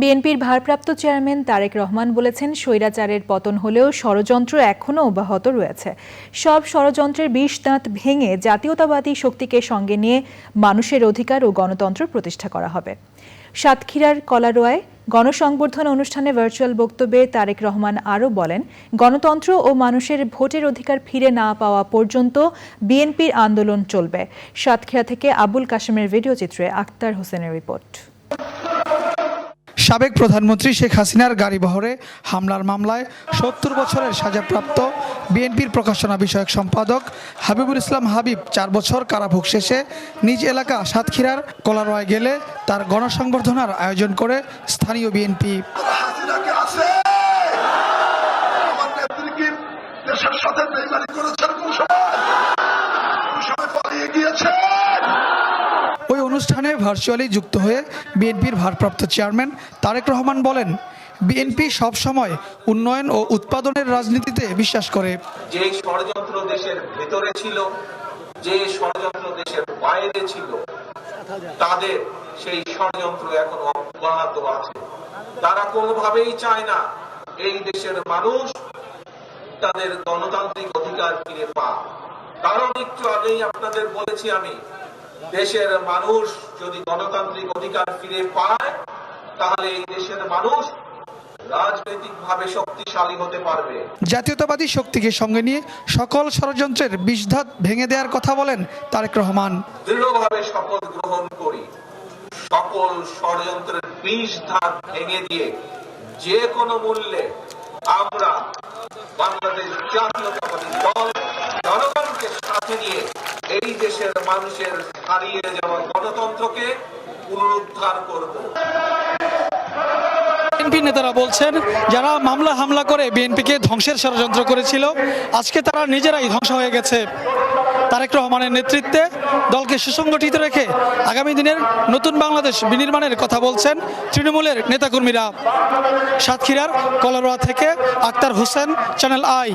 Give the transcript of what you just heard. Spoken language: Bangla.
বিএনপির ভারপ্রাপ্ত চেয়ারম্যান তারেক রহমান বলেছেন, স্বৈরাচারের পতন হলেও ষড়যন্ত্র এখনও অব্যাহত রয়েছে। সব ষড়যন্ত্রের বিষ দাঁত ভেঙে জাতীয়তাবাদী শক্তিকে সঙ্গে নিয়ে মানুষের অধিকার ও গণতন্ত্র প্রতিষ্ঠা করা হবে। সাতক্ষীরার কলারোয়ায় গণসংবর্ধনা অনুষ্ঠানে ভার্চুয়াল বক্তব্যে তারেক রহমান আরও বলেন, গণতন্ত্র ও মানুষের ভোটের অধিকার ফিরে না পাওয়া পর্যন্ত বিএনপির আন্দোলন চলবে। সাতক্ষীরা থেকে আবুল কাশেমের ভিডিও চিত্রে আক্তার হোসেনের রিপোর্ট। সাবেক প্রধানমন্ত্রী শেখ হাসিনার গাড়িবহরে হামলার মামলায় সত্তর বছরের সাজাপ্রাপ্ত বিএনপির প্রকাশনা বিষয়ক সম্পাদক হাবিবুল ইসলাম হাবিব চার বছর কারাভোগ শেষে নিজ এলাকা সাতক্ষীরার কলারোয় গেলে তার গণসংবর্ধনার আয়োজন করে স্থানীয় বিএনপি হাসিনাকে আছে আমার নেত্রী কি দেশের সাথে বেইমানি করেছেন কোন সময় কোন সময় পালিয়ে গিয়েছেন ওই অনুষ্ঠানে ভার্চুয়ালি যুক্ত হয়ে বিএনপির ভারপ্রাপ্ত চেয়ারম্যান তারেক রহমান বলেন, বিএনপি সবসময় উন্নয়ন ও উৎপাদনের রাজনীতিতে বিশ্বাস করে। যে ষড়যন্ত্র দেশের ভেতরে ছিল যে ষড়যন্ত্র দেশের বাইরে ছিল, তাদের সেই ষড়যন্ত্র এখন অব্যাহত আছে। তারা কোনোভাবেই চায় না এই দেশের মানুষ তাদের গণতান্ত্রিক অধিকার ফিরে পা কারণ একটু আগেই আপনাদের বলেছি আমি দেশের মানুষ যদি গণতান্ত্রিক অধিকার ফিরে পায় তাহলে এই দেশের মানুষ রাজনৈতিকভাবে শক্তিশালী হতে পারবে। জাতীয়তাবাদী শক্তিকে সঙ্গে নিয়ে সকল ষড়যন্ত্রের বিষধাত ভেঙে দেওয়ার কথা বলেন তারেক রহমান। দৃঢ়ভাবে শপথ গ্রহণ করি। সকল ষড়যন্ত্রের বিষ ধার ভেঙে দিয়ে যে কোনো মূল্যে আমরা বাংলাদেশ জাতীয়তাবাদী দল জনগণকে সাথে নিয়ে এই দেশের মানুষের হারিয়ে যাওয়া গণতন্ত্রকে পুনরুদ্ধার করব। বিএনপি নেতারা বলছেন, যারা মামলা হামলা করে বিএনপিকে ধ্বংসের ষড়যন্ত্র করেছিল, আজকে তারা নিজেরাই ধ্বংস হয়ে গেছে। তারেক রহমানের নেতৃত্বে দলকে সুসংগঠিত রেখে আগামী দিনের নতুন বাংলাদেশ বিনির্মাণের কথা বলছেন তৃণমূলের নেতাকর্মীরা। সাতক্ষীরার কলরোয়া থেকে আক্তার হোসেন, চ্যানেল আই।